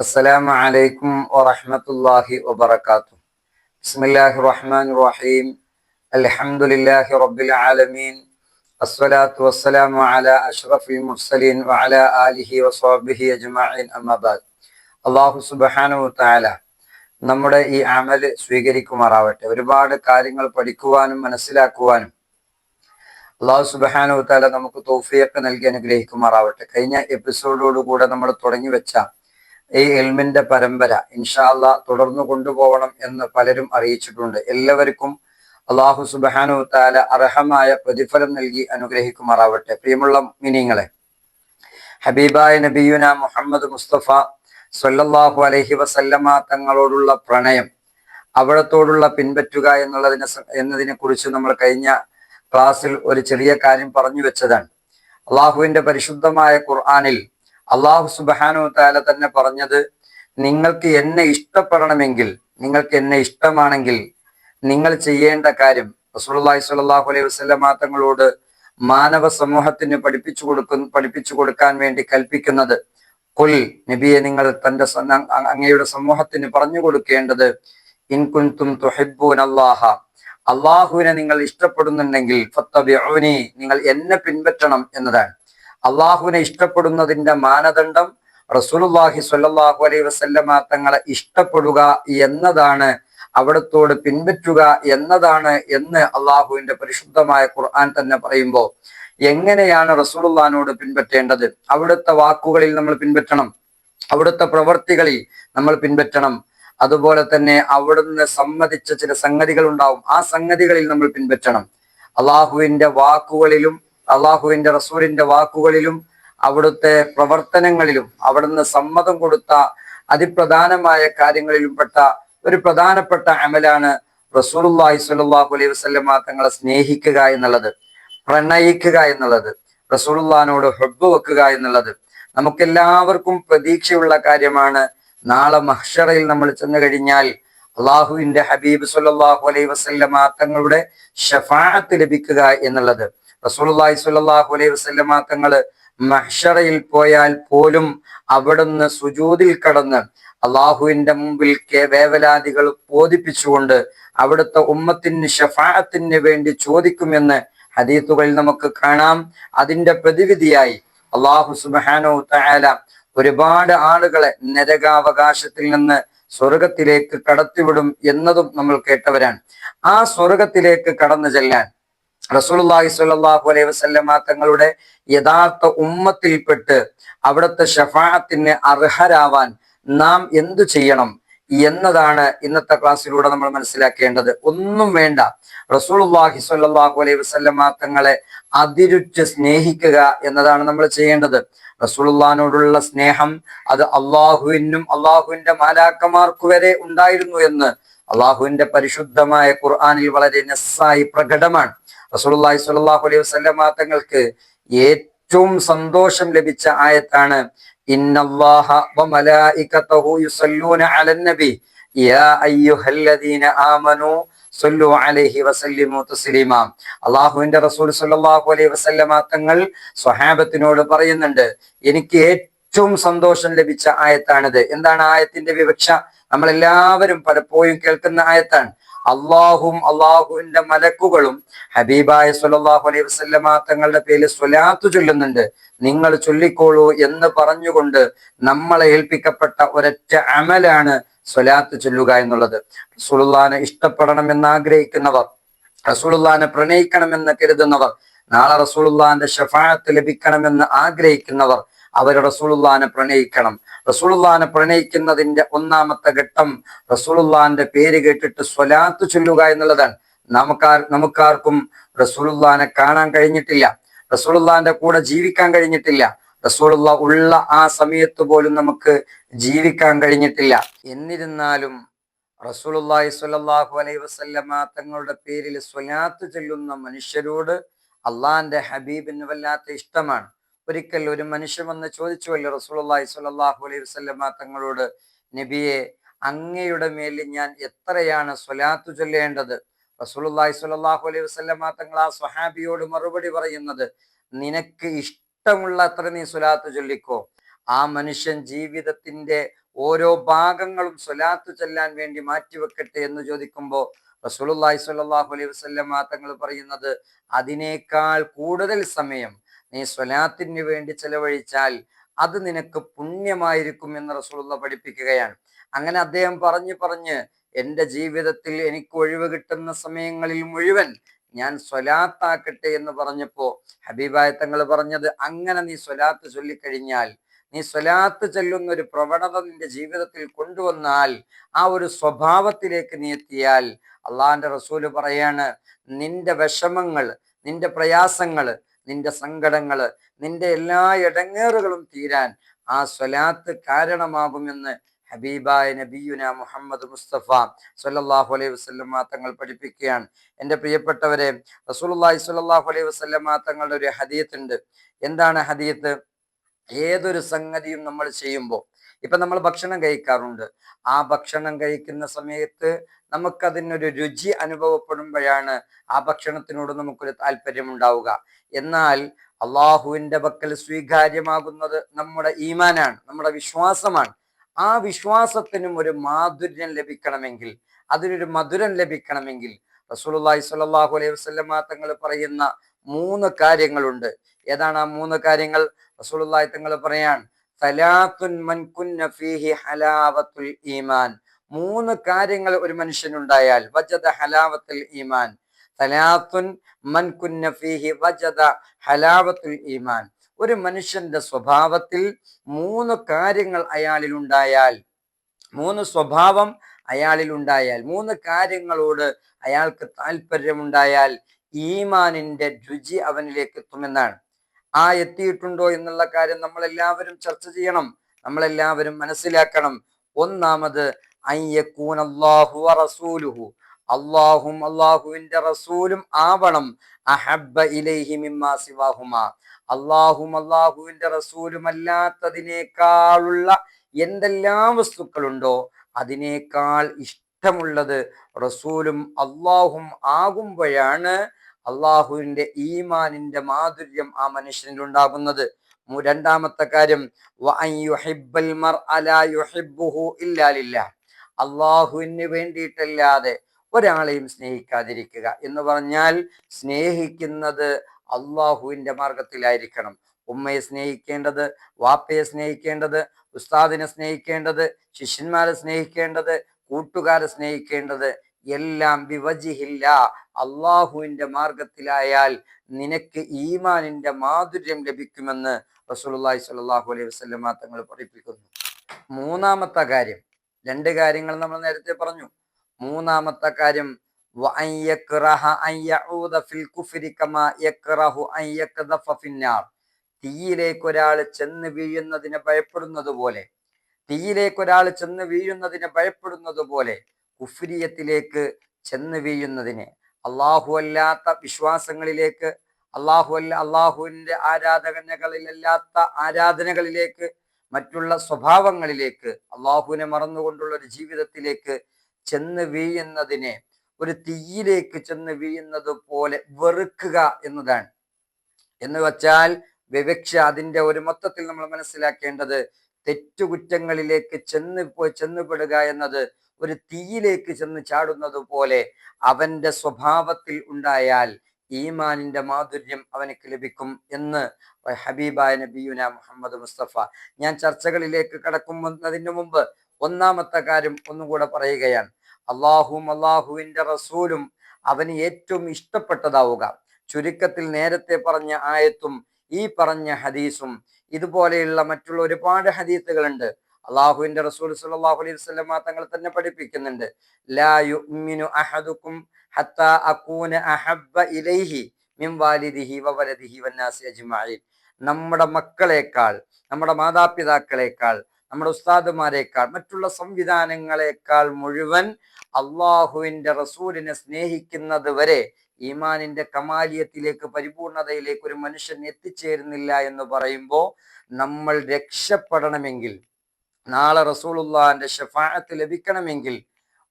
السلام عليكم ورحمة الله وبركاته بسم الله الرحمن الرحيم الحمد لله رب العالمين الصلاة والسلام على أشرف المرسلين وعلى آله وصحبه أجمعين أما بعد അള്ളാഹു സുബാനു താല നമ്മുടെ ഈ അമല് സ്വീകരിക്കുമാറാവട്ടെ ഒരുപാട് കാര്യങ്ങൾ പഠിക്കുവാനും മനസ്സിലാക്കുവാനും അള്ളാഹു സുബാനു താല നമുക്ക് തോഫിയൊക്കെ നൽകി അനുഗ്രഹിക്കുമാറാവട്ടെ കഴിഞ്ഞ എപ്പിസോഡോടുകൂടെ നമ്മൾ തുടങ്ങി വെച്ച ഈ എൽമിന്റെ പരമ്പര ഇൻഷാല്ല തുടർന്നു കൊണ്ടുപോകണം എന്ന് പലരും അറിയിച്ചിട്ടുണ്ട്. എല്ലാവർക്കും അള്ളാഹു സുബാനു താല അർഹമായ പ്രതിഫലം നൽകി അനുഗ്രഹിക്കുമാറാവട്ടെ. പ്രിയമുള്ള മിനിങ്ങളെ ഹബീബായ നബിയുന മുഹമ്മദ് മുസ്തഫ സൊല്ലാഹു അലഹി വസല്ലമ തങ്ങളോടുള്ള പ്രണയം അവിടത്തോടുള്ള പിൻപറ്റുക എന്നുള്ളതിനെ എന്നതിനെ കുറിച്ച് നമ്മൾ കഴിഞ്ഞ ക്ലാസ്സിൽ ഒരു ചെറിയ കാര്യം പറഞ്ഞു വെച്ചതാണ്. അള്ളാഹുവിന്റെ പരിശുദ്ധമായ ഖുർആനിൽ അള്ളാഹു സുബാനു താല തന്നെ പറഞ്ഞത് നിങ്ങൾക്ക് എന്നെ ഇഷ്ടപ്പെടണമെങ്കിൽ നിങ്ങൾക്ക് എന്നെ ഇഷ്ടമാണെങ്കിൽ നിങ്ങൾ ചെയ്യേണ്ട കാര്യം റസൂലുള്ളാഹി സ്വല്ലല്ലാഹു അലൈഹി വസല്ലമ തങ്ങളോട് മാനവ സമൂഹത്തിന് പഠിപ്പിച്ചു കൊടുക്കുന്ന പഠിപ്പിച്ചു കൊടുക്കാൻ വേണ്ടി കൽപ്പിക്കുന്നത്. കുൽ നബിയെ നിങ്ങൾ തന്റെ അങ്ങയുടെ സമൂഹത്തിന് പറഞ്ഞു കൊടുക്കേണ്ടത് ഇൻകുൻതും തുഹിബൂൻ അള്ളാഹ അള്ളാഹുവിനെ നിങ്ങൾ ഇഷ്ടപ്പെടുന്നുണ്ടെങ്കിൽ ഫത്തബിഊനി നിങ്ങൾ എന്നെ പിൻപറ്റണം എന്നതാണ്. അള്ളാഹുവിനെ ഇഷ്ടപ്പെടുന്നതിന്റെ മാനദണ്ഡം റസൂലുല്ലാഹി സ്വല്ലല്ലാഹു അലൈഹി വസല്ലമ തങ്ങളെ ഇഷ്ടപ്പെടുക എന്നതാണ് അവിടത്തോട് പിൻപറ്റുക എന്നതാണ് എന്ന് അള്ളാഹുവിന്റെ പരിശുദ്ധമായ ഖുർആൻ തന്നെ പറയുമ്പോൾ എങ്ങനെയാണ് റസൂലുള്ളാഹിനോട് പിൻപറ്റേണ്ടത്? അവിടുത്തെ വാക്കുകളിൽ നമ്മൾ പിൻപറ്റണം അവിടുത്തെ പ്രവർത്തികളിൽ നമ്മൾ പിൻപറ്റണം. അതുപോലെ തന്നെ അവിടുന്ന് സമ്മതിച്ച ചില സംഗതികൾ ഉണ്ടാവും ആ സംഗതികളിൽ നമ്മൾ പിൻപറ്റണം. അള്ളാഹുവിന്റെ വാക്കുകളിലും അള്ളാഹുവിന്റെ റസൂലിന്റെ വാക്കുകളിലും അവിടുത്തെ പ്രവർത്തനങ്ങളിലും അവിടുന്ന് സമ്മതം കൊടുത്ത അതിപ്രധാനമായ കാര്യങ്ങളിലും പെട്ട ഒരു പ്രധാനപ്പെട്ട അമലാണ് റസൂലുള്ളാഹി സ്വല്ലല്ലാഹു അലൈഹി വസല്ലമ തങ്ങളെ സ്നേഹിക്കുക എന്നുള്ളത് പ്രണയിക്കുക എന്നുള്ളത് റസൂലുള്ളാഹിനോട് ഹബ്ബ് വെക്കുക എന്നുള്ളത്. നമുക്കെല്ലാവർക്കും പ്രതീക്ഷയുള്ള കാര്യമാണ് നാളെ മഹ്ഷറയിൽ നമ്മൾ ചെന്നു കഴിഞ്ഞാൽ അള്ളാഹുവിന്റെ ഹബീബ് സുല്ലാഹു അലൈഹി വസല്ലമ തങ്ങളുടെ ഷഫാഅത്ത് ലഭിക്കുക എന്നുള്ളത്. റസൂലുള്ളാഹി സ്വല്ലല്ലാഹു അലൈഹി വസല്ലമ തങ്ങൾ മഹ്ഷറയിൽ പോയാൽ പോലും അവിടുന്ന് സുജൂദിൽ കടന്ന് അള്ളാഹുവിന്റെ മുമ്പിൽ വേവലാതികൾ ബോധിപ്പിച്ചുകൊണ്ട് അവിടുത്തെ ഉമ്മത്തിന് ഷഫാഅത്തിന് വേണ്ടി ചോദിക്കുമെന്ന് ഹദീത്തുകളിൽ നമുക്ക് കാണാം. അതിന്റെ പ്രതിവിധിയായി അള്ളാഹു സുബാനോ തആല ഒരുപാട് ആളുകളെ നരകാവകാശത്തിൽ നിന്ന് സ്വർഗത്തിലേക്ക് കടത്തിവിടും എന്നതും നമ്മൾ കേട്ടവരാണ്. ആ സ്വർഗത്തിലേക്ക് കടന്നു ചെല്ലാൻ റസൂലുള്ളാഹി സ്വല്ലല്ലാഹു അലൈഹി വസല്ലമ തങ്ങളുടെ യഥാർത്ഥ ഉമ്മത്തിൽപ്പെട്ട് അവിടുത്തെ ഷഫാഅത്തിന് അർഹരാവാൻ നാം എന്തു ചെയ്യണം എന്നതാണ് ഇന്നത്തെ ക്ലാസ്സിലൂടെ നമ്മൾ മനസ്സിലാക്കേണ്ടത്. ഒന്നും വേണ്ട. റസൂലുള്ളാഹി സ്വല്ലല്ലാഹു അലൈഹി വസല്ലമ തങ്ങളെ അതിരുറ്റ് സ്നേഹിക്കുക എന്നതാണ് നമ്മൾ ചെയ്യേണ്ടത്. റസൂലുള്ളാഹിനോടുള്ള സ്നേഹം അത് അള്ളാഹുവിനും അള്ളാഹുവിന്റെ മാലാക്കമാർക്ക് വരെ ഉണ്ടായിരുന്നു എന്ന് അള്ളാഹുവിന്റെ പരിശുദ്ധമായ ഖുർആാനിൽ വളരെ നസ്സായി പ്രകടമാണ്. റസൂലുള്ളാഹി സ്വല്ലല്ലാഹു അലൈഹി വസല്ലമ തങ്ങൾക്ക് ഏറ്റവും സന്തോഷം ലഭിച്ച ആയത്താണ്. അള്ളാഹുവിന്റെ റസൂൽ സ്വല്ലല്ലാഹു അലൈഹി വസല്ലമ തങ്ങൾ സ്വഹാബത്തിനോട് പറയുന്നുണ്ട് എനിക്ക് ഏറ്റവും സന്തോഷം ലഭിച്ച ആയത്താണിത്. എന്താണ് ആയത്തിന്റെ വിവക്ഷ? നമ്മൾ എല്ലാവരും പലപ്പോഴും കേൾക്കുന്ന ആയത്താണ്. അള്ളാഹും അള്ളാഹുവിന്റെ മലക്കുകളും ഹബീബായ സുലല്ലാഹു അലൈഹി വസല്ലമ തങ്ങളുടെ പേരിൽ സ്വലാത്തു ചൊല്ലുന്നുണ്ട്. നിങ്ങൾ ചൊല്ലിക്കോളൂ എന്ന് പറഞ്ഞുകൊണ്ട് നമ്മളെ ഏൽപ്പിക്കപ്പെട്ട ഒരൊറ്റ അമലാണ് സ്വലാത്ത് ചൊല്ലുക എന്നുള്ളത്. റസൂലുല്ലാനെ ഇഷ്ടപ്പെടണം എന്ന് ആഗ്രഹിക്കുന്നവർ റസൂലുല്ലാനെ പ്രണയിക്കണമെന്ന് കരുതുന്നവർ നാളെ റസൂലുല്ലാന്റെ ഷഫാഅത്ത് ലഭിക്കണമെന്ന് ആഗ്രഹിക്കുന്നവർ അവർ റസൂലുള്ളാഹിനെ പ്രണയിക്കണം. റസൂലുള്ളാഹിനെ പ്രണയിക്കുന്നതിന്റെ ഒന്നാമത്തെ ഘട്ടം റസൂളുല്ലാന്റെ പേര് കേട്ടിട്ട് സ്വലാത്ത് ചൊല്ലുക എന്നുള്ളതാണ്. നമുക്കാർ നമുക്കാർക്കും റസൂലുള്ളാഹിനെ കാണാൻ കഴിഞ്ഞിട്ടില്ല. റസൂലുള്ളാഹിന്റെ കൂടെ ജീവിക്കാൻ കഴിഞ്ഞിട്ടില്ല. റസൂലുള്ള ഉള്ള ആ സമയത്ത് പോലും നമുക്ക് ജീവിക്കാൻ കഴിഞ്ഞിട്ടില്ല. എന്നിരുന്നാലും റസൂലുള്ളാഹി സ്വല്ലല്ലാഹു അലൈഹി വസല്ലമ തങ്ങളുടെ പേരിൽ സ്വലാത്ത് ചൊല്ലുന്ന മനുഷ്യരോട് അള്ളാന്റെ ഹബീബിന് വല്ലാത്ത ഇഷ്ടമാണ്. ഒരിക്കൽ ഒരു മനുഷ്യൻ വന്ന് ചോദിച്ചുവല്ലോ റസൂലുള്ളാഹി സ്വല്ലല്ലാഹു അലൈഹി വസ്ലമ തങ്ങളോട് നബിയെ അങ്ങയുടെ മേലിൽ ഞാൻ എത്രയാണ് സ്വലാത്തു ചൊല്ലേണ്ടത്? റസൂലുള്ളാഹി സ്വല്ലല്ലാഹു അലൈഹി വസ്ലമ തങ്ങൾ ആ സ്വഹാബിയോട് മറുപടി പറയുന്നത് നിനക്ക് ഇഷ്ടമുള്ള അത്ര നീ സ്വലാത്തു ചൊല്ലിക്കോ. ആ മനുഷ്യൻ ജീവിതത്തിന്റെ ഓരോ ഭാഗങ്ങളും സ്വലാത്തു ചെല്ലാൻ വേണ്ടി മാറ്റിവെക്കട്ടെ എന്ന് ചോദിക്കുമ്പോൾ റസൂലുള്ളാഹി സ്വല്ലല്ലാഹു അലൈഹി വസല്ലമ തങ്ങൾ പറയുന്നത് അതിനേക്കാൾ കൂടുതൽ സമയം നീ സ്വലാത്തിന് വേണ്ടി ചെലവഴിച്ചാൽ അത് നിനക്ക് പുണ്യമായിരിക്കും എന്ന് റസൂലുള്ള പഠിപ്പിക്കുകയാണ്. അങ്ങനെ അദ്ദേഹം പറഞ്ഞു പറഞ്ഞ് എന്റെ ജീവിതത്തിൽ എനിക്ക് ഒഴിവ് കിട്ടുന്ന സമയങ്ങളിൽ മുഴുവൻ ഞാൻ സ്വലാത്താക്കട്ടെ എന്ന് പറഞ്ഞപ്പോ ഹബീബായ തങ്ങൾ പറഞ്ഞത് അങ്ങനെ നീ സ്വലാത്ത് ചൊല്ലിക്കഴിഞ്ഞാൽ നീ സ്വലാത്ത് ചെല്ലുന്ന ഒരു പ്രവണത നിന്റെ ജീവിതത്തിൽ കൊണ്ടുവന്നാൽ ആ ഒരു സ്വഭാവത്തിലേക്ക് നീ എത്തിയാൽ അള്ളാഹിന്റെ റസൂൽ പറയാണ് നിന്റെ വിഷമങ്ങൾ നിന്റെ പ്രയാസങ്ങൾ നിന്റെ സങ്കടങ്ങൾ നിന്റെ എല്ലാ ഇടങ്ങേറുകളും തീരാൻ ആ സ്വലാത്ത് കാരണമാകുമെന്ന് ഹബീബായ നബിയുന മുഹമ്മദ് മുസ്തഫ സല്ലല്ലാഹു അലൈഹി വസ്ലമ തങ്ങൾ പഠിപ്പിക്കുകയാണ്. എന്റെ പ്രിയപ്പെട്ടവരെ റസൂലുള്ളാഹി സ്വല്ലല്ലാഹു അലൈഹി വസ്ലമ തങ്ങളുടെ ഒരു ഹദീത്ത് ഉണ്ട്. എന്താണ് ഹദീത്ത്? ഏതൊരു സംഗതിയും നമ്മൾ ചെയ്യുമ്പോൾ ഇപ്പൊ നമ്മൾ ഭക്ഷണം കഴിക്കാറുണ്ട്. ആ ഭക്ഷണം കഴിക്കുന്ന സമയത്ത് നമുക്കതിനൊരു രുചി അനുഭവപ്പെടുമ്പോഴാണ് ആ ഭക്ഷണത്തിനോട് നമുക്കൊരു താല്പര്യം ഉണ്ടാവുക എന്നാൽ അള്ളാഹുവിന്റെ പക്കൽ സ്വീകാര്യമാകുന്നത് നമ്മുടെ ഈമാനാണ് നമ്മുടെ വിശ്വാസമാണ്. ആ വിശ്വാസത്തിനും ഒരു മാധുര്യം ലഭിക്കണമെങ്കിൽ അതിനൊരു മധുരം ലഭിക്കണമെങ്കിൽ റസൂലുള്ളാഹി സ്വല്ലല്ലാഹു അലൈഹി വസല്ലമ തങ്ങൾ പറയുന്ന മൂന്ന് കാര്യങ്ങളുണ്ട്. ഏതാണ് ആ മൂന്ന് കാര്യങ്ങൾ? റസൂലുള്ളാഹി തങ്ങൾ പറയാൻ സലാത്തുൻ മൻ കുന്ന ഫീഹി ഹലാവത്തുൽ ഈമാൻ. മൂന്ന് കാര്യങ്ങൾ ഒരു മനുഷ്യനുണ്ടായാൽ വജദ ഹലാവത്തുൽ ഈമാൻ. തലാത്തുൻ മൻ കുന്ന ഫീഹി വജദ ഹലാവത്തുൽ ഈമാൻ. ഒരു മനുഷ്യന്റെ സ്വഭാവത്തിൽ മൂന്ന് കാര്യങ്ങൾ അയാളിൽ ഉണ്ടായാൽ മൂന്ന് സ്വഭാവം അയാളിൽ ഉണ്ടായാൽ മൂന്ന് കാര്യങ്ങളോട് അയാൾക്ക് താല്പര്യമുണ്ടായാൽ ഈമാനിന്റെ രുചി അവനിലേക്ക് എത്തുമെന്നാണ്. ആ എത്തിയിട്ടുണ്ടോ എന്നുള്ള കാര്യം നമ്മളെല്ലാവരും ചർച്ച ചെയ്യണം. നമ്മളെല്ലാവരും മനസ്സിലാക്കണം. ഒന്നാമത് അയ്യക്കൂനല്ലാഹു റസൂലുഹു അള്ളാഹും അള്ളാഹുവിന്റെ റസൂലും ആവണം. അഹബ്ബ ഇലൈഹി മിമ്മാ സിവാഹുമാ. അള്ളാഹും അള്ളാഹുവിന്റെ റസൂലും അല്ലാത്തതിനേക്കാളുള്ള എന്തെല്ലാം വസ്തുക്കളുണ്ടോ അതിനേക്കാൾ ഇഷ്ടമുള്ളത് റസൂലും അള്ളാഹും ആകുമ്പോഴാണ് അള്ളാഹുവിന്റെ ഈമാനിന്റെ മാധുര്യം ആ മനുഷ്യനിൽ ഉണ്ടാകുന്നത്. രണ്ടാമത്തെ കാര്യം അള്ളാഹുവിന് വേണ്ടിയിട്ടല്ലാതെ ഒരാളെയും സ്നേഹിക്കാതിരിക്കുക എന്ന് പറഞ്ഞാൽ സ്നേഹിക്കുന്നത് അള്ളാഹുവിന്റെ മാർഗത്തിലായിരിക്കണം. ഉമ്മയെ സ്നേഹിക്കേണ്ടത് വാപ്പയെ സ്നേഹിക്കേണ്ടത് ഉസ്താദിനെ സ്നേഹിക്കേണ്ടത് ശിഷ്യന്മാരെ സ്നേഹിക്കേണ്ടത് കൂട്ടുകാരെ സ്നേഹിക്കേണ്ടത് എല്ലാം വിവജിഹില്ല. അള്ളാഹുവിന്റെ മാർഗത്തിലായാൽ നിനക്ക് ഈമാനിന്റെ മാധുര്യം ലഭിക്കുമെന്ന് റസൂലുള്ളാഹി സ്വല്ലല്ലാഹു അലൈഹി വസല്ലമ തങ്ങൾ പഠിപ്പിക്കുന്നു. മൂന്നാമത്തെ കാര്യം രണ്ട് കാര്യങ്ങൾ നമ്മൾ നേരത്തെ പറഞ്ഞു. മൂന്നാമത്തെ കാര്യം തീയിലേക്ക് ഒരാൾ ചെന്ന് വീഴുന്നതിനെ ഭയപ്പെടുന്നത് പോലെ തീയിലേക്ക് ഒരാൾ ചെന്ന് വീഴുന്നതിനെ ഭയപ്പെടുന്നത് പോലെ കുഫ്രിയത്തിലേക്ക് ചെന്ന് വീഴുന്നതിനെ അള്ളാഹു അല്ലാത്ത വിശ്വാസങ്ങളിലേക്ക് അള്ളാഹു അല്ല അള്ളാഹുവിന്റെ ആരാധനകളിലല്ലാത്ത ആരാധനകളിലേക്ക് മറ്റുള്ള സ്വഭാവങ്ങളിലേക്ക് അള്ളാഹുവിനെ മറന്നുകൊണ്ടുള്ള ഒരു ജീവിതത്തിലേക്ക് ചെന്ന് വീഴുന്നതിനെ ഒരു തീയിലേക്ക് ചെന്ന് വീഴുന്നത് പോലെ വെറുക്കുക എന്നതാണ്. എന്ന് വച്ചാൽ വിവക്ഷ അതിന്റെ ഒരു മൊത്തത്തിൽ നമ്മൾ മനസ്സിലാക്കേണ്ടത് തെറ്റുകുറ്റങ്ങളിലേക്ക് ചെന്ന് ചെന്നുപെടുക എന്നത് ഒരു തീയിലേക്ക് ചെന്ന് ചാടുന്നത് പോലെ അവന്റെ സ്വഭാവത്തിൽ ഉണ്ടായാൽ ഈമാനിന്റെ മാധുര്യം അവനക്ക് ലഭിക്കും എന്ന് ഹബീബായ നബിയുന മുഹമ്മദ് മുസ്തഫ. ഞാൻ ചർച്ചകളിലേക്ക് കടക്കുന്നതിന് മുമ്പ് ഒന്നാമത്തെ കാര്യം ഒന്നും കൂടെ പറയുകയാണ്. അള്ളാഹും അള്ളാഹുവിന്റെ റസൂലും അവന് ഏറ്റവും ഇഷ്ടപ്പെട്ടതാവുക. ചുരുക്കത്തിൽ നേരത്തെ പറഞ്ഞ ആയത്തും ഈ പറഞ്ഞ ഹദീസും ഇതുപോലെയുള്ള മറ്റുള്ള ഒരുപാട് ഹദീസുകളുണ്ട്. അള്ളാഹുവിന്റെ റസൂൽ സല്ലല്ലാഹു അലൈഹി വസ്ലമ തങ്ങൾ തന്നെ പഠിപ്പിക്കുന്നുണ്ട്. ലാ യുഅ്മിനു അഹദുക്കും ഹത്താ അക്കൂന അഹബ്ബ ഇലൈഹി വാലിദിഹി വവലദിഹി വന്നാസി അജ്മഈൻ. നമ്മുടെ മക്കളെക്കാൾ നമ്മുടെ മാതാപിതാക്കളെക്കാൾ നമ്മുടെ ഉസ്താദുമാരെക്കാൾ മറ്റുള്ള സംവിധാനങ്ങളെക്കാൾ മുഴുവൻ അള്ളാഹുവിന്റെ റസൂലിനെ സ്നേഹിക്കുന്നത് വരെ ഈമാനിന്റെ കമാലിയത്തിലേക്ക് പരിപൂർണതയിലേക്ക് ഒരു മനുഷ്യൻ എത്തിച്ചേരുന്നില്ല എന്ന് പറയുമ്പോൾ നമ്മൾ രക്ഷപ്പെടണമെങ്കിൽ നാളെ റസൂലുള്ളാന്റെ ഷഫാഅത്ത് ലഭിക്കണമെങ്കിൽ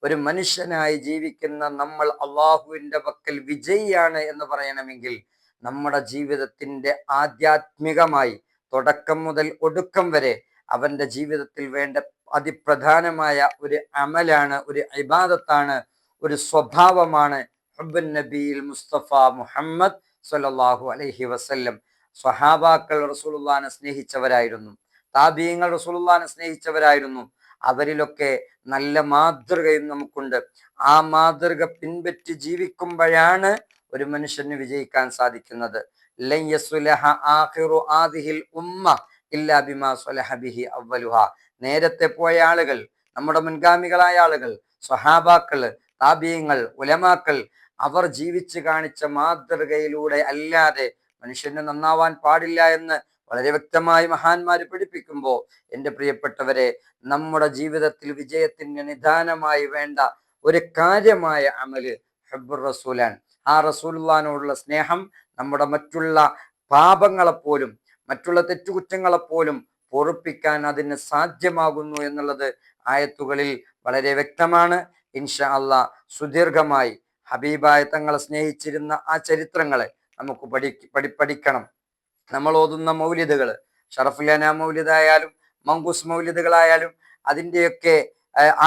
ഒരു മനുഷ്യനായി ജീവിക്കുന്ന നമ്മൾ അള്ളാഹുവിന്റെ പക്കൽ വിജയിയാണ് എന്ന് പറയണമെങ്കിൽ നമ്മുടെ ജീവിതത്തിന്റെ ആധ്യാത്മികമായി തുടക്കം മുതൽ ഒടുക്കം വരെ അവന്റെ ജീവിതത്തിൽ വേണ്ട അതിപ്രധാനമായ ഒരു അമലാണ് ഒരു ഇബാദത്താണ് ഒരു സ്വഭാവമാണ് ഹുബൻ നബിയിൽ മുസ്തഫ മുഹമ്മദ് സല്ലല്ലാഹു അലഹി വസ്ല്ലം. സ്വഹാബാക്കൾ റസൂലുള്ളാനെ സ്നേഹിച്ചവരായിരുന്നു. താബീയങ്ങൾ റസൂലുള്ളാനെ സ്നേഹിച്ചവരായിരുന്നു. അവരിലൊക്കെ നല്ല മാതൃകയും നമുക്കുണ്ട്. ആ മാതൃക പിൻപറ്റി ജീവിക്കുമ്പോഴാണ് ഒരു മനുഷ്യന് വിജയിക്കാൻ സാധിക്കുന്നത്. ഉമ്മ നേരത്തെ പോയ ആളുകൾ നമ്മുടെ മുൻഗാമികളായ ആളുകൾ സ്വഹാബാക്കൾ താപീയങ്ങൾ ഉലമാക്കൾ അവർ ജീവിച്ചു കാണിച്ച മാതൃകയിലൂടെ അല്ലാതെ മനുഷ്യന് നന്നാവാൻ പാടില്ല എന്ന് വളരെ വ്യക്തമായി മഹാന്മാർ പഠിപ്പിക്കുമ്പോൾ എന്റെ പ്രിയപ്പെട്ടവരെ നമ്മുടെ ജീവിതത്തിൽ വിജയത്തിന് നിദാനമായി വേണ്ട ഒരു കാര്യമായ അമൽ ഹബ്ബുർ റസൂലാൻ ആ റസൂലുള്ളാനോടുള്ള സ്നേഹം നമ്മുടെ മറ്റുള്ള പാപങ്ങളെപ്പോലും മറ്റുള്ള തെറ്റുകുറ്റങ്ങളെപ്പോലും പൊറുപ്പിക്കാൻ അതിന് സാധ്യമാകുന്നു എന്നുള്ളത് ആയത്തുകളിൽ വളരെ വ്യക്തമാണ്. ഇൻഷാ അല്ല സുദീർഘമായി ഹബീബായ തങ്ങളെ സ്നേഹിച്ചിരുന്ന ആ ചരിത്രങ്ങളെ നമുക്ക് പഠി പഠിക്കണം. നമ്മൾ ഓതുന്ന മൗലിദുകൾ. ഷറഫുല്ലാന മൗലിദായാലും മങ്കൂസ് മൗലിദുകളായാലും അതിന്റെയൊക്കെ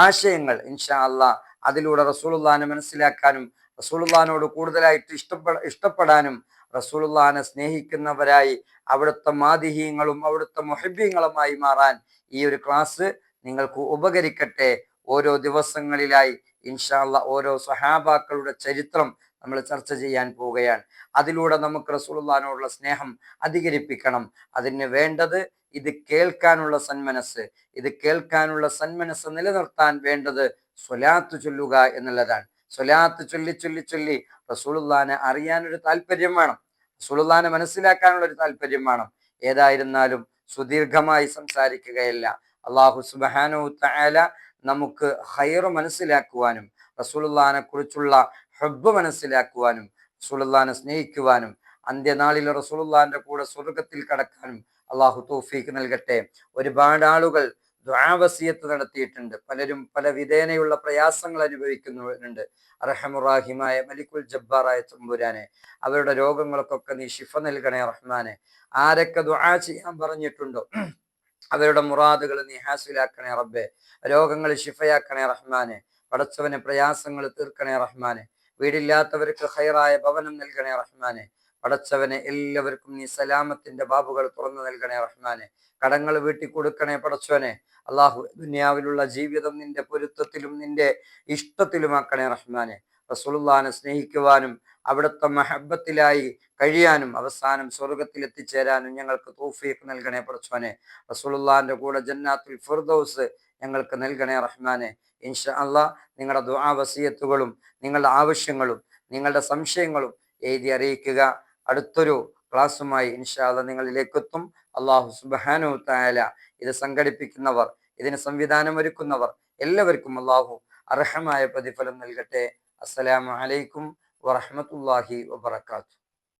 ആശയങ്ങൾ ഇൻഷാ അല്ല അതിലൂടെ റസൂലുള്ളാനെ മനസ്സിലാക്കാനും റസൂലുള്ളാനോട് കൂടുതലായിട്ട് ഇഷ്ടപ്പെട ഇഷ്ടപ്പെടാനും റസൂലുള്ളാനെ സ്നേഹിക്കുന്നവരായി അവിടുത്തെ മാതിഹീങ്ങളും അവിടുത്തെ മൊഹബ്യങ്ങളുമായി മാറാൻ ഈ ഒരു ക്ലാസ് നിങ്ങൾക്ക് ഉപകരിക്കട്ടെ. ഓരോ ദിവസങ്ങളിലായി ഇൻഷാല്ല ഓരോ സഹാബാക്കളുടെ ചരിത്രം നമ്മൾ ചർച്ച ചെയ്യാൻ പോവുകയാണ്. അതിലൂടെ നമുക്ക് റസൂലുള്ളാനോടുള്ള സ്നേഹം അധികരിപ്പിക്കണം. അതിന് വേണ്ടത് ഇത് കേൾക്കാനുള്ള സന്മനസ് ഇത് കേൾക്കാനുള്ള സന്മനസ് നിലനിർത്താൻ വേണ്ടത് സ്വലാത്ത് ചൊല്ലുക എന്നുള്ളതാണ്. സ്വലാത്ത് ചൊല്ലി ചൊല്ലി ചൊല്ലി റസൂലുള്ളാനെ അറിയാനൊരു താല്പര്യം വേണം. റസൂലുള്ളാനെ മനസ്സിലാക്കാനുള്ള ഒരു താല്പര്യം വേണം. ഏതായിരുന്നാലും സുദീർഘമായി സംസാരിക്കുകയല്ല. അള്ളാഹു സുബാനു തആല നമുക്ക് ഹൈറ് മനസ്സിലാക്കുവാനും റസൂലുള്ളാനെ കുറിച്ചുള്ള ഹബ്ബ് മനസ്സിലാക്കുവാനും റസൂലുള്ളാനെ സ്നേഹിക്കുവാനും അന്ത്യനാളിൽ റസൂലുള്ളാന്റെ കൂടെ സ്വർഗത്തിൽ കടക്കാനും അള്ളാഹു തോഫീക്ക് നൽകട്ടെ. ഒരുപാട് ആളുകൾ ദ്വാവസീയത്ത് നടത്തിയിട്ടുണ്ട്. പലരും പല വിധേനയുള്ള പ്രയാസങ്ങൾ അനുഭവിക്കുന്നുണ്ട്. അർഹമുറാഹിമായ മലിക്കുൽ ജബ്ബാറായ തമ്പുരാനെ അവരുടെ രോഗങ്ങൾക്കൊക്കെ നീ ശിഫ നൽകണേ റഹ്മാനെ. ആരൊക്കെ ദ്വാ ചെയ്യാൻ പറഞ്ഞിട്ടുണ്ടോ? അവരുടെ മുറാദുകൾ നീ ഹാസിലാക്കണേ റബ്ബെ. രോഗങ്ങൾ ശിഫയാക്കണേ റഹ്മാനെ. പടച്ചവനെ പ്രയാസങ്ങൾ തീർക്കണേ റഹ്മാനെ. വീടില്ലാത്തവർക്ക് ഹൈറായ ഭവനം നൽകണേ റഹ്മാനെ. പടച്ചവനെ എല്ലാവർക്കും നീ സലാമത്തിന്റെ ബാബുകൾ തുറന്നു നൽകണേ റഹ്മാനെ. കടങ്ങൾ വീട്ടി കൊടുക്കണേ പടച്ചവനെ. അള്ളാഹു ദുനിയാവിലുള്ള ജീവിതം നിന്റെ പൊരുത്തത്തിലും നിന്റെ ഇഷ്ടത്തിലുമാക്കണേ റഹ്മാനെ. റസൂലുള്ളാനെ സ്നേഹിക്കുവാനും അവിടുത്തെ മഹബത്തിലായി കഴിയാനും അവസാനം സ്വർഗത്തിൽ എത്തിച്ചേരാനും ഞങ്ങൾക്ക് തൗഫീഖ് നൽകണേ പടച്ചവനെ. റസൂലുള്ളാന്റെ കൂടെ ജന്നാത്തുൽ ഫിർദൗസ് ഞങ്ങൾക്ക് നൽകണേ റഹ്മാനെ. ഇൻഷ അള്ളാ നിങ്ങളുടെ ദുആ വസിയത്തുകളും നിങ്ങളുടെ ആവശ്യങ്ങളും നിങ്ങളുടെ സംശയങ്ങളും എഴുതി അറിയിക്കുക. അടുത്തൊരു ക്ലാസ്സുമായി ഇൻഷാ അള്ളാ നിങ്ങളിലേക്ക് എത്തും അള്ളാഹു സുബാനു തായാല ഇത് സംഘടിപ്പിക്കുന്നവർ ഇതിന് സംവിധാനം ഒരുക്കുന്നവർ എല്ലാവർക്കും അള്ളാഹു അർഹമായ പ്രതിഫലം നൽകട്ടെ. അസ്സലാമു അലൈക്കും വറഹമത്തല്ലാഹി വബർക്കാത്തു